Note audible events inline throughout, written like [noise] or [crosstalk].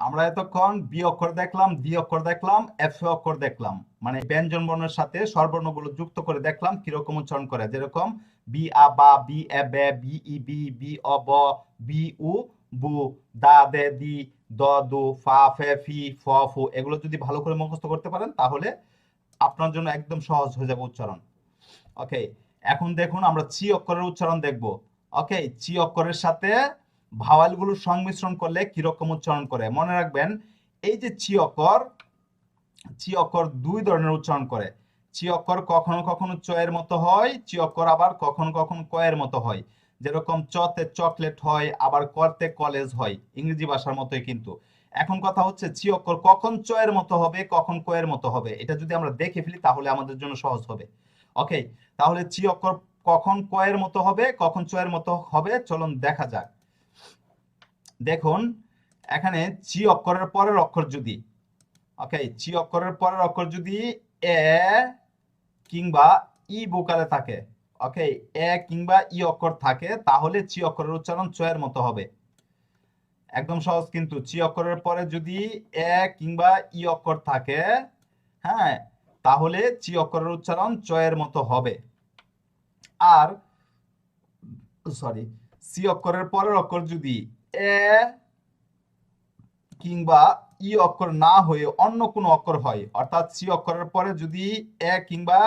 আমরা এতক্ষণ বি অক্ষর দেখলাম ডি অক্ষর দেখলাম, এফ অক্ষর দেখলাম। মানে ব্যঞ্জন বর্ণের সাথে স্বরবর্ণগুলো যুক্ত করে দেখলাম কীরকম উচ্চারণ করে। যেরকম বি, আ, বা, বি, এ, বে, বি, ই, বি বি, অ, ব, বি, উ, বু, দা, দে, দি, দ, দু, ফা, ফে, ফি, ফ, ফু, এগুলো যদি ভালো করে মুখস্থ করতে পারেন তাহলে আপনার জন্য একদম সহজ হয়ে যাবে উচ্চারণ। ওকে এখন দেখুন আমরা চি অক্ষরের উচ্চারণ দেখব। ওকে চি অক্ষরের সাথে ভাওয়ালগুলোর সংমিশ্রণ করলে কীরকম উচ্চারণ করে? মনে রাখবেন, এই যে চি অক্ষর চি অক্ষর দুই ধরনের উচ্চারণ করে। চি অক্ষর কখনো কখনো চয়ের মতো হয়, চি অক্ষর আবার কখনো কখনো কয়ের মতো হয়। যেরকম চতে চকলেট হয়, আবার করতে কলেজ হয়, ইংরেজি ভাষার মতোই কিন্তু। এখন কথা হচ্ছে, চি অক্ষর কখন চয়ের মতো হবে, কখন কয়ের মতো হবে? এটা যদি আমরা দেখে ফেলি, তাহলে আমাদের জন্য সহজ হবে। ওকে তাহলে চি অক্ষর কখন কয়ের মতো হবে, কখন চয়ের মতো হবে, চলুন দেখা যাক। দেখুন, এখানে চি অক্ষরের পরের অক্ষর যদি ওকে চি অক্ষরের পরের অক্ষর যদি এ কিংবা ই বোকালে থাকে ওকে এ কিংবা ই অক্ষর থাকে, তাহলে চি অক্ষরের উচ্চারণ চয়ের মতো হবে। একদম সহজ কিন্তু, চি অক্ষরের পরে যদি এ কিংবা ই অক্ষর থাকে হ্যাঁ তাহলে চি অক্ষরের উচ্চারণ চয়ের মতো হবে। আর সরি সি অক্ষরের পরের অক্ষর যদি এ কিংবা ই অক্ষর না হয়ে অন্য কোনো অক্ষর হয় অর্থাৎ সি অক্ষরের পরে যদি এ কিংবা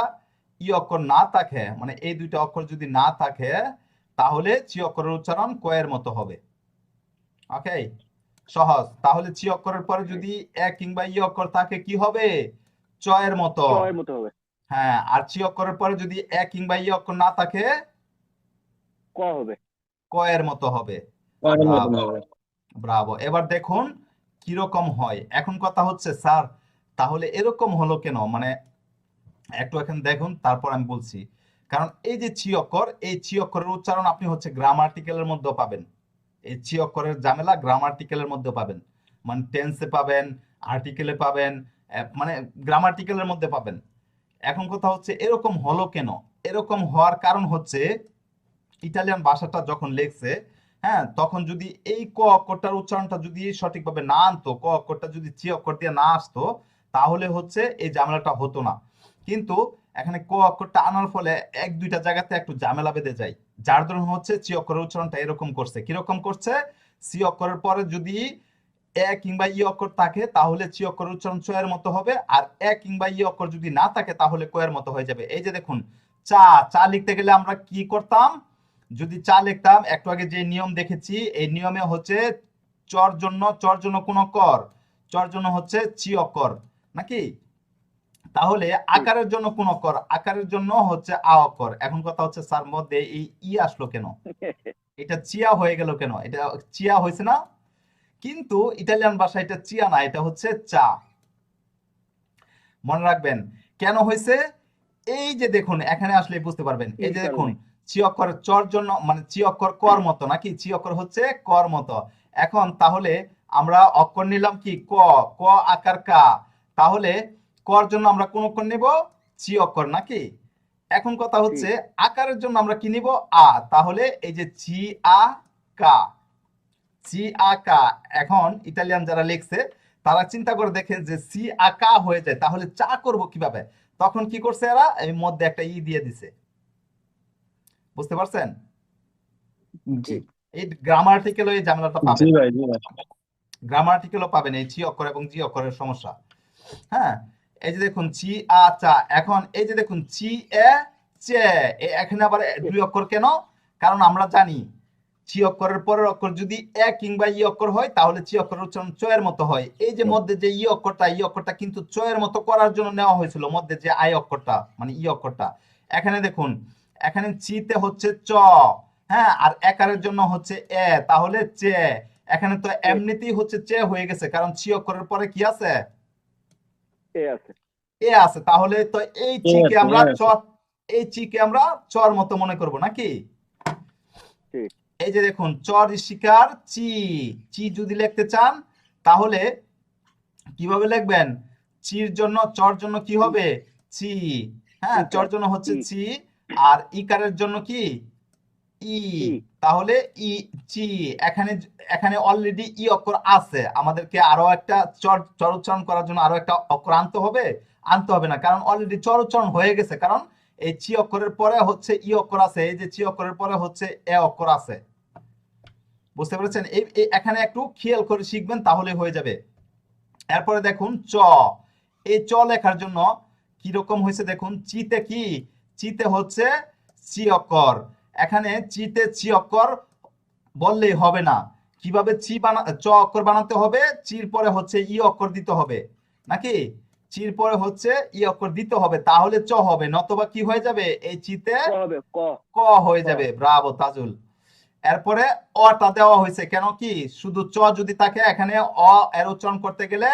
ই অক্ষর না থাকে মানে এই দুইটা অক্ষর যদি না থাকে তাহলে চি অক্ষরের উচ্চারণ কয়ের মতো হবে। ওকে সহজ। তাহলে চি অক্ষরের পরে যদি এ কিংবা ই অক্ষর থাকে কি হবে? চয়ের মতো হবে। হ্যাঁ আর চি অক্ষরের পরে যদি এ কিংবা ই অক্ষর না থাকে ক হবে। কয়ের মতো হবে। ব্রাভো। এবার দেখুন কীরকম হয়। এখন কথা হচ্ছে স্যার তাহলে এরকম হলো কেন? মানে একটু এখন দেখুন তারপর আমি বলছি। কারণ এই যে ছি অক্ষর এই ছি অক্ষরের উচ্চারণ আপনি হচ্ছে গ্রামার্টিক্যালের মধ্যেও পাবেন। এই ছি অক্ষরের ঝামেলা গ্রামার্টিক্যালের মধ্যে পাবেন। মানে টেন্সে পাবেন আর্টিকেলে পাবেন মানে গ্রামার্টিক্যালের মধ্যে পাবেন। এখন কথা হচ্ছে এরকম হলো কেন? এরকম হওয়ার কারণ হচ্ছে ইটালিয়ান ভাষাটা যখন লেখছে হ্যাঁ তখন যদি এই ক অক্ষরটার উচ্চারণটা যদি সঠিকভাবে না আনতো, ক অক্ষরটা যদি চি অক্ষর দিয়ে না আসতো, তাহলে হচ্ছে এই ঝামেলাটা হতো না। কিন্তু এখানে ক অক্ষরটা আনার ফলে এক দুইটা জায়গাতে একটু ঝামেলা বেঁধে যায়। যার ধরুন হচ্ছে চি অক্ষরের উচ্চারণটা এরকম করছে। কীরকম করছে? সি অক্ষরের পরে যদি এ কিংবা ই অক্ষর থাকে, তাহলে চি অক্ষরের উচ্চারণ চয়ের মতো হবে। আর এ কিংবা ই অক্ষর যদি না থাকে, তাহলে কয়ের মতো হয়ে যাবে। এই যে দেখুন, চা চা লিখতে গেলে আমরা কি করতাম? যদি চা লিখতাম একটু আগে যে নিয়ম দেখেছি এই নিয়মে হচ্ছে চর জন্য চর জন্য কোন অক্ষর চর জন্য হচ্ছে চি অক্ষর নাকি? তাহলে আকারের জন্য কোন অক্ষর আকারের জন্য হচ্ছে আ অক্ষর এখন কথা হচ্ছে স্যার মধ্যে এই ই আসলো কেন? [laughs] এটা চিয়া হয়ে গেল কেন? এটা চিয়া হয়েছে না? কিন্তু ইটালিয়ান ভাষা এটা চিয়া না এটা হচ্ছে চা। মনে রাখবেন কেন হয়েছে? এই যে দেখুন এখানে আসলে বুঝতে পারবেন। এই যে দেখুন। চি অক্ষর চর জন্য মানে চি অক্ষর কর মতো নাকি? চি অক্ষর হচ্ছে কর মতো। এখন তাহলে আমরা অক্ষর নিলাম কি? ক ক আকার কা। তাহলে কর জন্য আমরা কোন অক্ষর নিব? চি অক্ষর নাকি? এখন কথা হচ্ছে আকারের জন্য আমরা কি নিব? আ। তাহলে এই যে চি আ কা। চি আ কা। এখন ইতালিয়ান যারা লিখছে তারা চিন্তা করে দেখে যে সি আ কা হয়ে যায়। তাহলে চা করব কীভাবে? তখন কি করছে এরা? এই মধ্যে একটা ই দিয়ে দিছে। বুঝতে পারছেন? জি। এই গ্রামার্টিক্যাল এই ঝামেলাটা পাবেন। ভাই গ্রামার্টিক্যালও পাবেন এই চি অক্ষর এবং জি অক্ষরের সমস্যা। হ্যাঁ? এই যে দেখুন চি আ চা। এখন এই যে দেখুন চি এ চে। এখানে আবার দুই অক্ষর কেন? কারণ আমরা জানি চি অক্ষরের পরের অক্ষর যদি এ কিংবা ই অক্ষর হয় তাহলে চি অক্ষরের উচ্চারণ চয়ের মতো হয়। এই যে মধ্যে যে ই অক্ষরটা ই অক্ষরটা কিন্তু চয়ের মতো করার জন্য নেওয়া হয়েছিল মধ্যে যে আই অক্ষরটা মানে ই অক্ষরটা। এখানে দেখুন এখানে চিতে হচ্ছে চ হ্যাঁ? আর একারের জন্য হচ্ছে এ তাহলে চে। এখানে তো এমনিতেই হচ্ছে চে হয়ে গেছে কারণ চি অক্ষরের পরে কি আছে? এ আছে। এ আছে তাহলে তো এই চিকে আমরা। চর এই চিকে আমরা চর মতো মনে করব নাকি? এই যে দেখুন চর শিকার চি। চি যদি লিখতে চান তাহলে কীভাবে লিখবেন? চির জন্য চর জন্য কি হবে? চি। হ্যাঁ চর জন্য হচ্ছে চি। আর ইকারের জন্য কি? ই। তাহলে ই চি। এখানে এখানে অলরেডি ই অক্ষর আছে। আমাদেরকে আরও একটা চর চর উচ্চারণ করার জন্য আরও একটা অক্ষর আনতে হবে। আনতে হবে না কারণ অলরেডি চর উচ্চারণ হয়ে গেছে। কারণ এই চি অক্ষরের পরে হচ্ছে ই অক্ষর আছে এই যে চি অক্ষরের পরে হচ্ছে এ অক্ষর আছে। বুঝতে পেরেছেন? এই এখানে একটু খেয়াল করে শিখবেন তাহলে হয়ে যাবে। এরপরে দেখুন চ। এই চ লেখার জন্য কি রকম হয়েছে দেখুন? চিতে কি? চিতে হচ্ছে চি অক্ষর। এখানে চিতে চি অক্ষর বললেই হবে না। কীভাবে চি বানা চ অক্ষর বানাতে হবে? চির পরে হচ্ছে ই অক্ষর দিতে হবে। নাকি? চির পরে হচ্ছে ই অক্ষর দিতে হবে। তাহলে চ হবে নতবা কি হয়ে যাবে? এই চিতে ক হয়ে যাবে। ব্রাভো তাজুল। এরপরে অটা দেওয়া হয়েছে। কেন কি? শুধু চ যদি থাকে এখানে অ এর উচ্চারণ করতে গেলে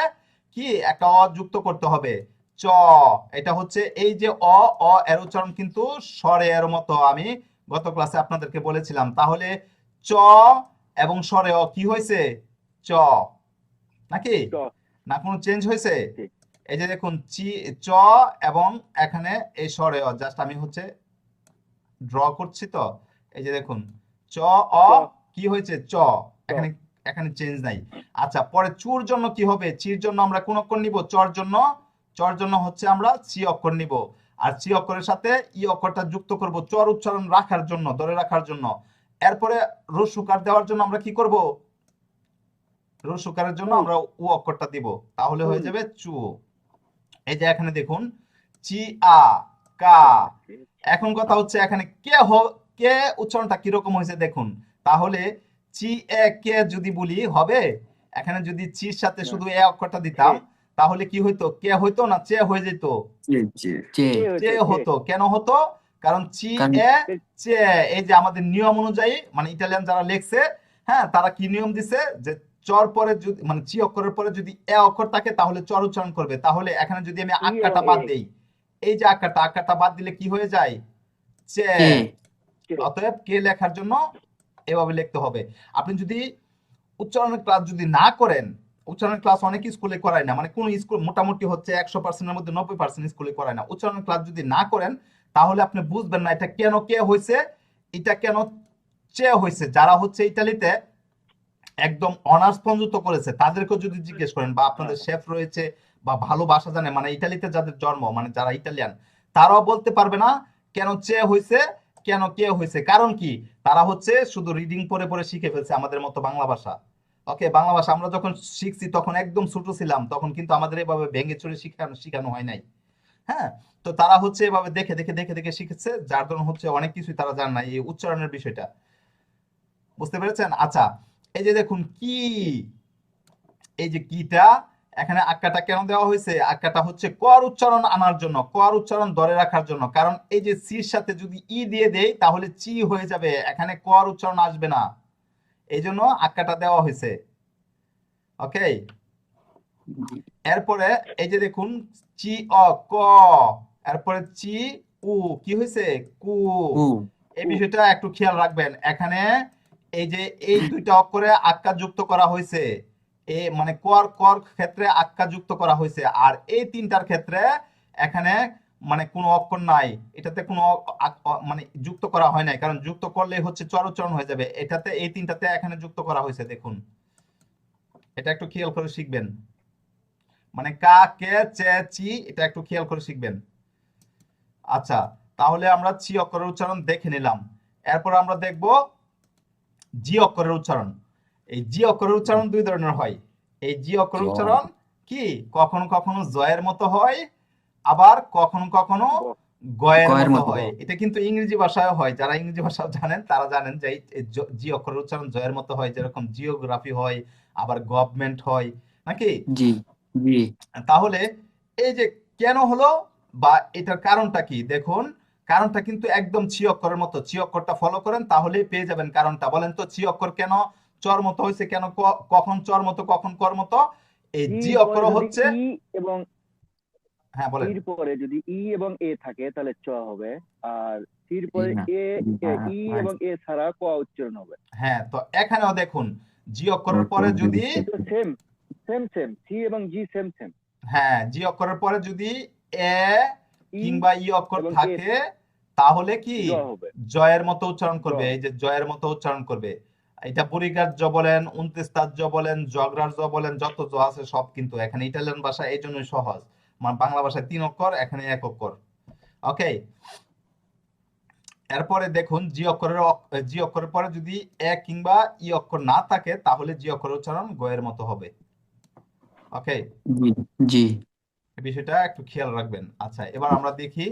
কি? একটা অ যুক্ত করতে হবে। চ। এটা হচ্ছে এই যে অ অ এর উচ্চারণ কিন্তু স্বরে এর মতো। আমি গত ক্লাসে আপনাদেরকে বলেছিলাম। তাহলে চ এবং স্বরে অ কি হয়েছে? চ। নাকি? না কোনো চেঞ্জ হয়েছে? এই যে দেখুন চি চ এবং এখানে এই স্বরে অ। জাস্ট আমি হচ্ছে ড্র করছি তো। এই যে দেখুন চ অ কি হয়েছে? চ। এখানে এখানে চেঞ্জ নাই। আচ্ছা পরে চুর জন্য কি হবে? চির জন্য আমরা কোন অক্ষর নিব? চর জন্য চর জন্য হচ্ছে আমরা চি অক্ষর নিব। আর চি অক্ষরের সাথে ই অক্ষরটা যুক্ত করব চর উচ্চারণ রাখার জন্য ধরে রাখার জন্য। এরপরে রসুকার দেওয়ার জন্য আমরা কি করব? রসুকারের জন্য আমরা উ অক্ষরটা দিব। তাহলে হয়ে যাবে চু। এই যে এখানে দেখুন চি আ কা। এখন কথা হচ্ছে এখানে কে হ- কে উচ্চারণটা কীরকম হয়েছে দেখুন। তাহলে চি এ কে যদি বলি হবে এখানে যদি চির সাথে শুধু এ অক্ষরটা দিতাম তাহলে কি হইতো? কে হইতো না চে হয়ে যেত? চে হতো। কেন হতো? কারণ চি এ চে। এই যে আমাদের নিয়ম অনুযায়ী মানে ইটালিয়ান যারা লেখছে হ্যাঁ তারা কি নিয়ম দিছে? যে চর পরে যদি মানে চি অক্ষরের পরে যদি এ অক্ষর থাকে তাহলে চর উচ্চারণ করবে। তাহলে এখানে যদি আমি আক্কাটা বাদ। দেই এই যে আক্কাটা আক্কাটা বাদ দিলে কি হয়ে যায়? চে। অতএব কে লেখার জন্য এভাবে লিখতে হবে। আপনি যদি উচ্চারণের ক্লাস যদি না করেন উচ্চারণের ক্লাস অনেক স্কুলে করায় না। মানে কোন স্কুল মোটামুটি হচ্ছে একশো পার্সেন্টের মধ্যে নব্বই পার্সেন্ট স্কুলে করায় না। উচ্চারণের ক্লাস যদি না করেন তাহলে আপনি বুঝবেন না এটা কেন কে হয়েছে এটা কেন চে হয়েছে যারা হচ্ছে ইটালিতে একদম অনার্স পর্যন্ত করেছে তাদেরকেও যদি জিজ্ঞেস করেন বা আপনাদের শেফ রয়েছে বা ভালো ভাষা জানে মানে ইটালিতে যাদের জন্ম মানে যারা ইটালিয়ান তারাও বলতে পারবে না কেন চে হয়েছে কেন কে হয়েছে কারণ কি? তারা হচ্ছে শুধু রিডিং পরে পরে শিখে ফেলছে আমাদের মতো বাংলা ভাষা। ওকে বাংলা ভাষা আমরা যখন শিখছি, তখন একদম ছোট ছিলাম, তখন কিন্তু আমাদের এভাবে ভেঙে চড়ে শিখানো শিখানো হয় নাই। হ্যাঁ? তো তারা হচ্ছে এভাবে দেখে দেখে দেখে দেখে শিখেছে, যার জন্য হচ্ছে অনেক কিছুই তারা জান না এই উচ্চারণের বিষয়টা। বুঝতে পেরেছেন? আচ্ছা এই যে দেখুন, কি? এই যে কিটা, এখানে আক্কাটা কেন দেওয়া হয়েছে? আক্কাটা হচ্ছে কর উচ্চারণ আনার জন্য, কর উচ্চারণ ধরে রাখার জন্য। কারণ এই যে সির সাথে যদি ই দিয়ে দেই, তাহলে চি হয়ে যাবে। এখানে কর উচ্চারণ আসবে না। এই জন্য আক্কাটা দেওয়া হয়েছে। ওকে এরপরে এই যে দেখুন চি অ ক এরপরে চি উ কি হয়েছে? কু। এই বিষয়টা একটু খেয়াল রাখবেন। এখানে এই যে এই দুইটা অক্ষরে আক্কা যুক্ত করা হয়েছে এ মানে কর কর ক্ষেত্রে আক্কা যুক্ত করা হয়েছে আর এই তিনটার ক্ষেত্রে এখানে মানে কোনো অক্ষর নাই এটাতে কোনো মানে যুক্ত করা হয় নাই। কারণ যুক্ত করলে হচ্ছে চরচরণ হয়ে যাবে। এটাতে এই তিনটাতে এখানে যুক্ত করা হয়েছে দেখুন। এটা একটু খেয়াল করে শিখবেন। মানে কা কে চে চি এটা একটু খেয়াল করে শিখবেন। আচ্ছা তাহলে আমরা চি অক্ষরের উচ্চারণ দেখে নিলাম। এরপর আমরা দেখব জি অক্ষরের উচ্চারণ। এই জি অক্ষরের উচ্চারণ দুই ধরনের হয়। এই জি অক্ষরের উচ্চারণ কি? কখনো কখনো জয়ের মতো হয় আবার কখনো কখনো গয়ের মতো হয়। এটা কিন্তু ইংরেজি ভাষায় হয়। যারা ইংরেজি ভাষা জানেন তারা জানেন যে জি অক্ষরের উচ্চারণ জয়ের মতো হয় যেরকম জিওগ্রাফি হয় আবার গভর্নমেন্ট হয় নাকি? জি জি। তাহলে এই যে কেন হলো বা এটার কারণটা কি? দেখুন কারণটা কিন্তু একদম ছি অক্ষরের মতো। ছি অক্ষরটা ফলো করেন তাহলেই পেয়ে যাবেন কারণটা। বলেন তো ছি অক্ষর কেন চর মতো হয়েছে? কেন কখন চর মতো কখন কর মতো? এই জি অক্ষর হচ্ছে এবং হ্যাঁ বলেন। পরে যদি ই এবং এ থাকে তাহলে চ হবে। আর সির পরে এ এ, ই এবং এ ছাড়া ক উচ্চারণ হবে? হ্যাঁ তো এখানেও দেখুন জি অক্ষরের পরে যদি সেম সেম সেম সি এবং জি সেম সেম হ্যাঁ জি অক্ষরের পরে যদি এ কিংবা ই অক্ষর থাকে তাহলে কি জয়ের মতো উচ্চারণ করবে? এই যে জয়ের মতো উচ্চারণ করবে। এটা বুড়িগার জ বলেন উনত্রিস্তার জ বলেন জগরার জ বলেন যত জ আছে সব কিন্তু এখানে ইটালিয়ান ভাষা এই জন্যই সহজ। বাংলা ভাষায় তিন অক্ষর এখানে এক অক্ষর। ওকে এরপরে দেখুন জি অক্ষরের জি অক্ষরের পরে যদি এ কিংবা ই অক্ষর না থাকে তাহলে জি অক্ষরের উচ্চারণ গয়ের মতো হবে। ওকে জি জি। এই বিষয়টা একটু খেয়াল রাখবেন। আচ্ছা এবার আমরা দেখি।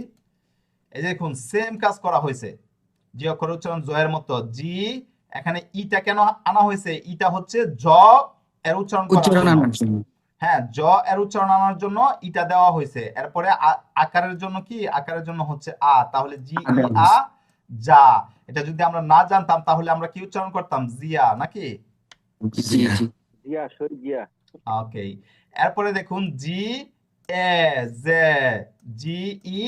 এই যে দেখুন সেম কাজ করা হয়েছে। জি অক্ষর উচ্চারণ জয়ের মতো। জি এখানে ইটা কেন আনা হয়েছে? ইটা হচ্ছে জ এর উচ্চারণ করার হ্যাঁ জ এর উচ্চারণ আনার জন্য ইটা দেওয়া হয়েছে। এরপরে আকারের জন্য কি? আকারের জন্য হচ্ছে আ। তাহলে জি আ যা। এটা যদি আমরা না জানতাম তাহলে আমরা কি উচ্চারণ করতাম? জিয়া নাকি? জিয়া জিয়া। ওকে। এরপরে দেখুন জি এ জে জি ই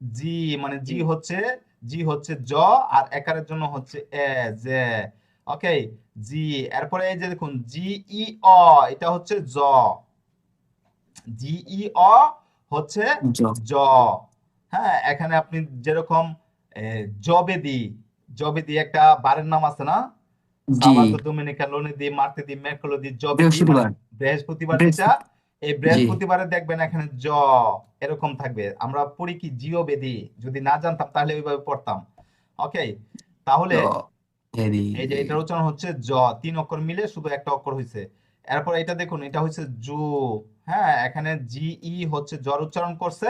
জি মানে জি। হচ্ছে জি হচ্ছে জ আর একারের জন্য হচ্ছে এ জে। ওকে জি এরপরে এই যে দেখুন জি ই অ এটা হচ্ছে জ। জি ই অ হচ্ছে জ। হ্যাঁ এখানে আপনি যেরকম জবেদি জবেদি একটা বারের নাম আছে না? বৃহস্পতিবার। বৃহস্পতিবার বৃহস্পতি- যেটা এই বৃহস্পতিবারে দেখবেন এখানে জ এরকম থাকবে। আমরা পড়ি কি জিও বেদি যদি না জানতাম তাহলে ওইভাবে পড়তাম। ওকে তাহলে এই যে এটার উচ্চারণ হচ্ছে জ তিন অক্ষর মিলে শুধু একটা অক্ষর হয়েছে এরপর এটা দেখুন এটা হচ্ছে জু। হ্যাঁ এখানে জি ই হচ্ছে জ্বর উচ্চারণ করছে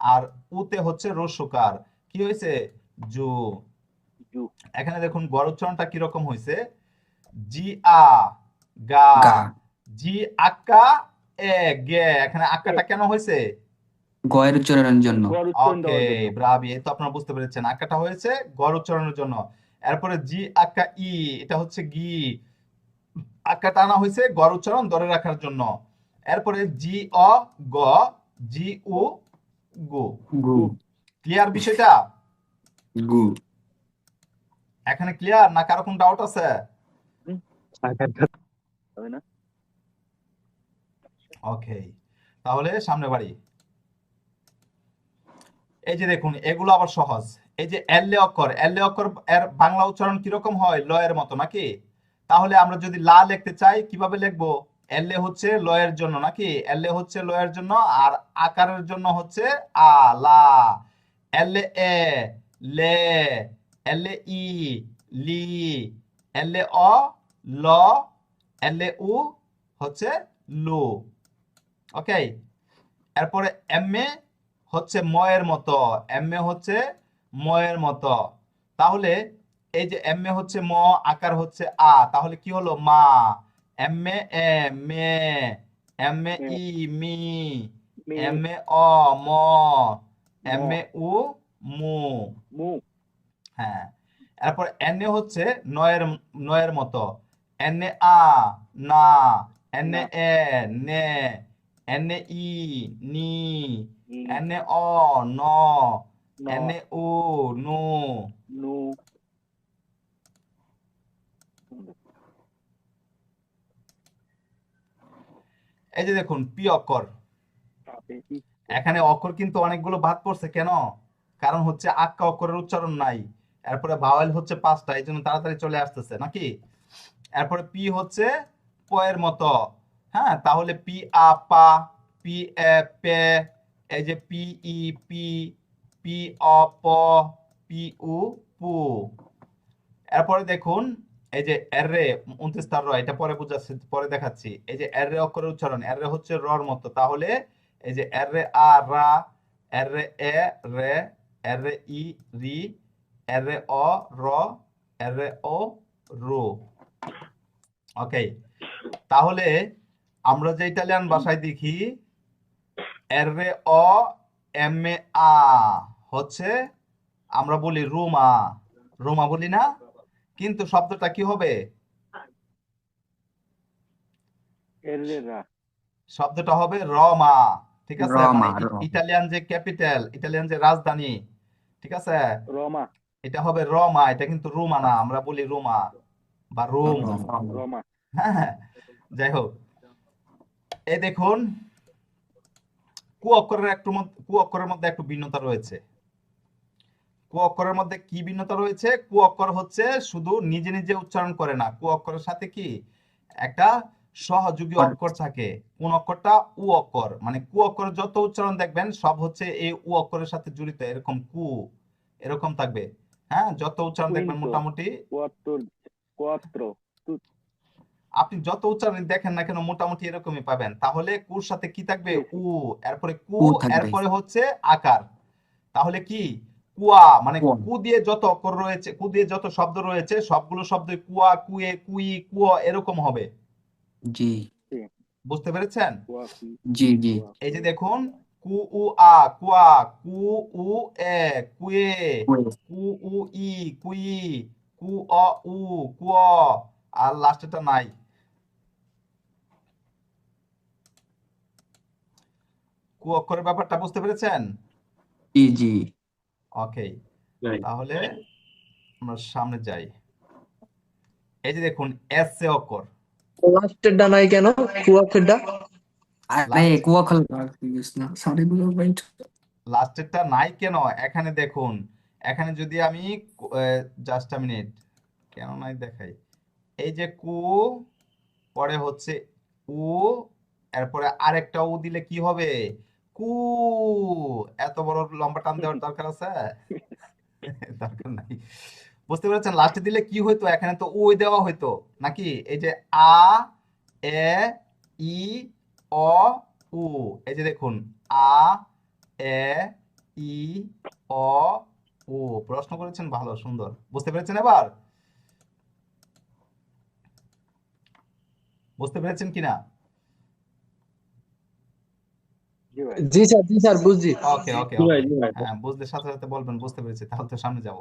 আর উতে হচ্ছে রস্যকার কি হয়েছে জু। জু। এখানে দেখুন গড় উচ্চারণটা কীরকম হয়েছে জি আ গা। জি আক্কা এ গে। এখানে আক্কাটা কেন হয়েছে গয়ের উচ্চারণের জন্য। ওকে ব্রাভি এই তো আপনারা বুঝতে পেরেছেন। আক্কাটা হয়েছে গড় উচ্চারণের জন্য। এরপরে জি আক্কা ই এটা হচ্ছে গি আক্কাটা আনা হয়েছে গড় উচ্চারণ ধরে রাখার জন্য। এরপরে জি অ গ জি উ গু। গু। ক্লিয়ার বিষয়টা? গু। এখানে ক্লিয়ার না কারও কোনো ডাউট আছে? ওকে তাহলে সামনে বাড়ি। এই যে দেখুন এগুলো আবার সহজ। এই যে এল্লে অক্ষর এল্লে অক্ষর এর বাংলা উচ্চারণ কীরকম হয়? লয়ের মতো নাকি? তাহলে আমরা যদি লা লিখতে চাই, কীভাবে লিখব? এল্লে হচ্ছে লয়ের জন্য নাকি? এল্লে হচ্ছে লয়ের জন্য আর আকারের জন্য হচ্ছে আ, লা। এল্লে এ লে এল্লে ই, লি। এল্লে অ, ল এল্লে উ হচ্ছে লু। ওকে এরপরে এম এ হচ্ছে ময়ের মতো। এম এ হচ্ছে ময়ের মতো। তাহলে এই যে এমএ হচ্ছে ম আকার হচ্ছে আ তাহলে কি হলো? মা। এমএ এ মে। এমএ ই মি। মে। এমএ অ ম। এমএ উ মু। মু। হ্যাঁ। এরপর এনে হচ্ছে নয়ের নয়ের মতো। এনে আ না। এনে। এ নে। এনে ই নি। এনে অ ন। এনে উ নু নু এই যে দেখুন পি অক্ষর। এখানে অক্ষর কিন্তু অনেকগুলো বাদ পড়ছে কেন? কারণ হচ্ছে আক্কা অক্ষরের উচ্চারণ নাই। এরপরে ভাওয়েল হচ্ছে পাঁচটা এই জন্য তাড়াতাড়ি চলে আসতেছে নাকি? এরপরে পি হচ্ছে পয়ের মতো। হ্যাঁ তাহলে পি আ পা পি এ পে এই যে পি ই পি পি, অ, প, পি, উ, পু। এরপরে দেখুন, এই যে এররে উনত্রিশ তার র এটা পরে বুঝাচ্ছি, পরে দেখাচ্ছি। এই যে এররে অক্ষরের উচ্চারণ এররে হচ্ছে রর মতো। তাহলে এই যে এররে আ রা এররে এ রে এররে ই রি এররে অ র এররে ও রু ওকে তাহলে আমরা যে ইটালিয়ান ভাষায় দেখি এর রে অ এম এ আ হচ্ছে আমরা বলি রুমা। রুমা বলি না? কিন্তু শব্দটা কি হবে? শব্দটা হবে রমা। ঠিক আছে? মানে। ইটালিয়ান যে ক্যাপিটাল ইটালিয়ান যে রাজধানী। ঠিক আছে? রমা। এটা হবে রমা এটা কিন্তু রুমা না আমরা বলি রুমা বা রুম। রমা হ্যাঁ [laughs] যাই হোক। এই দেখুন কু অক্ষরের একটু কু অক্ষরের মধ্যে একটু ভিন্নতা রয়েছে। কু অক্ষরের মধ্যে কি ভিন্নতা রয়েছে? কু অক্ষর হচ্ছে শুধু নিজে নিজে উচ্চারণ করে না। কু অক্ষরের সাথে কি? একটা সহযোগী অক্ষর থাকে। কোন অক্ষরটা উ অক্ষর। মানে কু অক্ষরের যত উচ্চারণ দেখবেন সব হচ্ছে এই উ অক্ষরের সাথে জড়িত। এরকম কু এরকম থাকবে। হ্যাঁ? যত উচ্চারণ দেখবেন মোটামুটি। আপনি যত উচ্চারণ দেখেন না কেন মোটামুটি এরকমই পাবেন। তাহলে কুর সাথে কি থাকবে? উ। এরপরে কু এরপরে হচ্ছে আকার। তাহলে কি? কুয়া মানে কু দিয়ে যত অক্ষর রয়েছে কু দিয়ে যত শব্দ রয়েছে সবগুলো শব্দ কুয়া কুয়ে কুই কুয় এরকম হবে। জি। বুঝতে পেরেছেন? জি জি। এই যে দেখুন কু উ আ কুয়া কু উ এ কুয়ে কু উ ই কুই কু অ উ কুয় আর লাস্টেরটা নাই। কু অক্ষরের ব্যাপারটা বুঝতে পেরেছেন? জি জি। ওকে তাহলে আমরা সামনে যাই। এই যে দেখুন এস এ অক্ষর। লাস্টেরটা নাই কেন? কুয়াক্ষরটা আরে কুয়া খোল না। সরি বলো পয়েন্ট লাস্টেরটা নাই কেন? এখানে দেখুন এখানে যদি আমি জাস্ট আ মিনিট কেন নাই দেখাই? এই যে কু পরে হচ্ছে উ এরপরে আরেকটা উ দিলে কি হবে? কু এত বড় লম্বা টান দেওয়ার [laughs] দরকার আছে? [laughs] দরকার নাই। বুঝতে পেরেছেন? লাস্টে দিলে কি হইতো? এখানে তো উ দেওয়া হইতো। নাকি? এই যে আ এ ই অ উ। এই যে দেখুন আ এ ই অ উ। প্রশ্ন করেছেন? ভালো সুন্দর। বুঝতে পেরেছেন এবার? বুঝতে পেরেছেন কিনা? জি স্যার জি স্যার বুঝছি। ওকে ওকে। হ্যাঁ বুঝতে সাথে সাথে বলবেন বুঝতে পেরেছি তাহলে তো সামনে যাব।